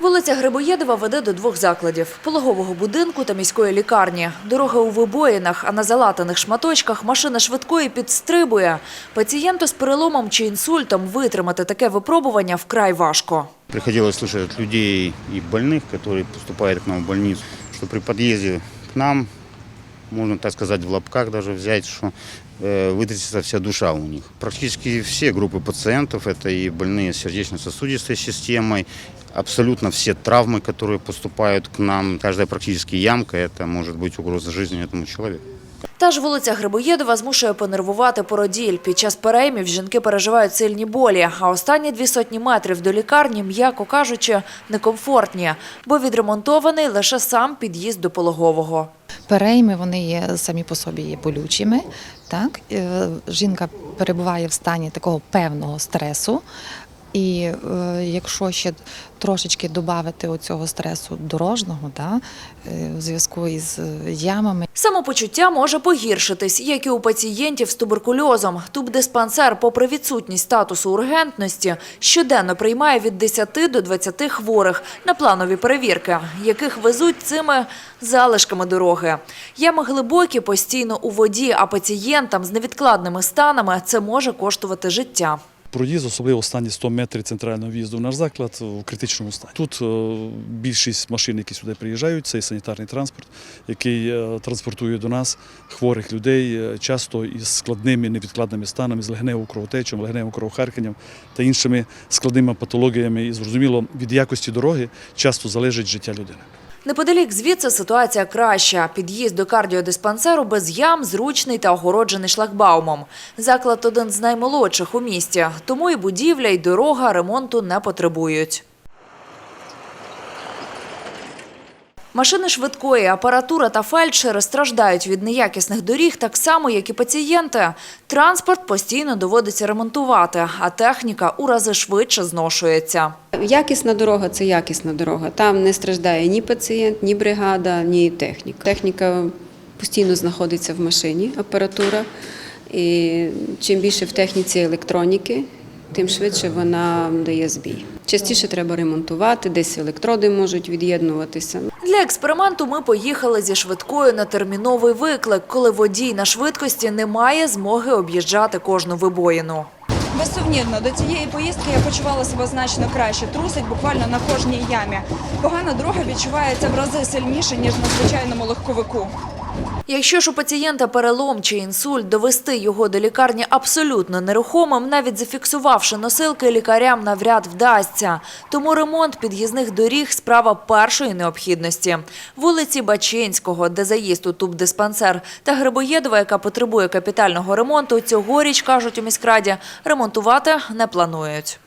Вулиця Грибоєдова веде до двох закладів – пологового будинку та міської лікарні. Дорога у вибоїнах, а на залатаних шматочках машина швидкої підстрибує. Пацієнту з переломом чи інсультом витримати таке випробування вкрай важко. Приходилось слышать от людей и больных, которые поступают к нам в больницу, что при подъезде к нам, можно так сказать, в лапках даже взять, что э, вытрясется вся душа у них. Практически все группы пациентов, это и больные с сердечно-сосудистой системой, абсолютно все травмы, которые поступают к нам, каждая практически ямка, это может быть угроза жизни этому человеку. Та ж вулиця Грибоєдова змушує понервувати породіль. Під час переймів жінки переживають сильні болі, а останні дві сотні метрів до лікарні, м'яко кажучи, некомфортні, бо відремонтований лише сам під'їзд до пологового. Перейми вони є самі по собі є болючими. Так? Е, Жінка перебуває в стані такого певного стресу. І е, якщо ще трошечки додати оцього стресу дорожнього, да, е, в зв'язку із е, ямами, Самопочуття може погіршитись, як і у пацієнтів з туберкульозом. Тубдиспансер, попри відсутність статусу ургентності, щоденно приймає від 10 до 20 хворих на планові перевірки, яких везуть цими залишками дороги. Ями глибокі, постійно у воді, а пацієнтам з невідкладними станами це може коштувати життя. Проїзд, особливо останні 100 метрів центрального в'їзду в наш заклад в критичному стані. Тут е, більшість машин, які сюди приїжджають, це і санітарний транспорт, який е, транспортує до нас хворих людей, е, часто із складними невідкладними станами, з легневою кровотечем, легневим кровохарканням та іншими складними патологіями. І зрозуміло, від якості дороги часто залежить життя людини. Неподалік звідси ситуація краща. Під'їзд до кардіодиспансеру без ям, зручний та огороджений шлагбаумом. Заклад один з наймолодших у місті, тому і будівля, і дорога ремонту не потребують. Машини швидкої, апаратура та фельдшери страждають від неякісних доріг так само, як і пацієнти. Транспорт постійно доводиться ремонтувати, а техніка у рази швидше зношується. Якісна дорога це якісна дорога. Там не страждає ні пацієнт, ні бригада, ні техніка. Техніка постійно знаходиться в машині, апаратура. І чим більше в техніці електроніки, тим швидше вона дає збій. Частіше треба ремонтувати, десь електроди можуть від'єднуватися. Для експерименту ми поїхали зі швидкою на терміновий виклик, коли водій на швидкості не має змоги об'їжджати кожну вибоїну. Безсумнівно, до цієї поїздки я почувала себе значно краще. Трусить буквально на кожній ямі. Погана дорога відчувається в рази сильніше, ніж на звичайному легковику. Якщо ж у пацієнта перелом чи інсульт, довести його до лікарні абсолютно нерухомим, навіть зафіксувавши носилки, лікарям навряд вдасться. Тому ремонт під'їзних доріг – справа першої необхідності. Вулиці Бачинського, де заїзд у тубдиспансер, та Грибоєдова, яка потребує капітального ремонту, цьогоріч, кажуть у міськраді, ремонтувати не планують.